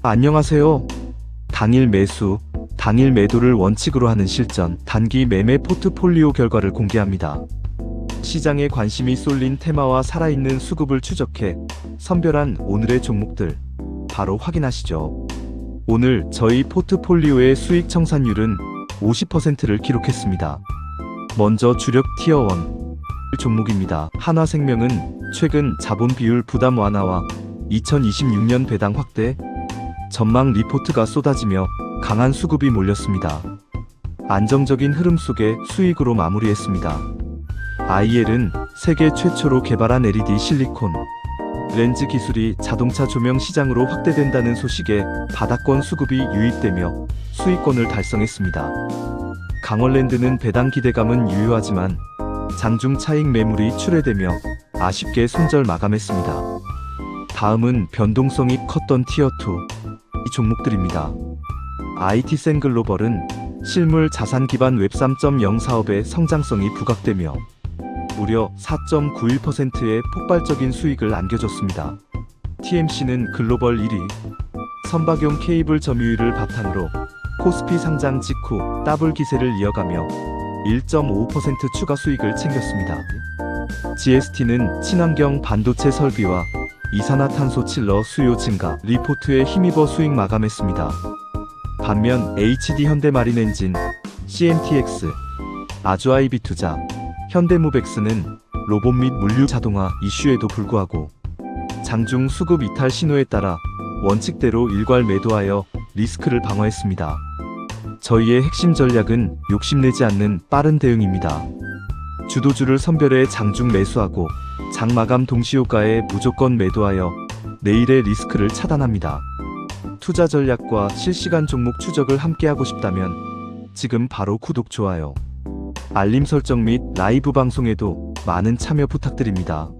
안녕하세요. 당일 매수, 당일 매도를 원칙으로 하는 실전, 단기 매매 포트폴리오 결과를 공개합니다. 시장에 관심이 쏠린 테마와 살아있는 수급을 추적해 선별한 오늘의 종목들 바로 확인하시죠. 오늘 저희 포트폴리오의 수익 청산율은 50%를 기록했습니다. 먼저 주력 티어 1 종목입니다. 한화생명은 최근 자본 비율 부담 완화와 2026년 배당 확대, 전망 리포트가 쏟아지며 강한 수급이 몰렸습니다. 안정적인 흐름 속에 수익으로 마무리했습니다. IL은 세계 최초로 개발한 LED 실리콘 렌즈 기술이 자동차 조명 시장으로 확대된다는 소식에 바닥권 수급이 유입되며 수익권을 달성했습니다. 강원랜드는 배당 기대감은 유효하지만 장중 차익 매물이 출회되며 아쉽게 손절 마감했습니다. 다음은 변동성이 컸던 티어2 이 종목들입니다. IT센 글로벌은 실물 자산 기반 웹 3.0 사업의 성장성이 부각되며 무려 4.91%의 폭발적인 수익을 안겨줬습니다. TMC는 글로벌 1위, 선박용 케이블 점유율을 바탕으로 코스피 상장 직후 더블 기세를 이어가며 1.5% 추가 수익을 챙겼습니다. GST는 친환경 반도체 설비와 이산화탄소 칠러 수요 증가 리포트에 힘입어 수익 마감했습니다. 반면 HD 현대마린 엔진, CMTX, 아주아이비 투자, 현대무백스는 로봇 및 물류 자동화 이슈에도 불구하고 장중 수급 이탈 신호에 따라 원칙대로 일괄 매도하여 리스크를 방어했습니다. 저희의 핵심 전략은 욕심내지 않는 빠른 대응입니다. 주도주를 선별해 장중 매수하고 장마감 동시효과에 무조건 매도하여 내일의 리스크를 차단합니다. 투자 전략과 실시간 종목 추적을 함께하고 싶다면 지금 바로 구독, 좋아요, 알림 설정 및 라이브 방송에도 많은 참여 부탁드립니다.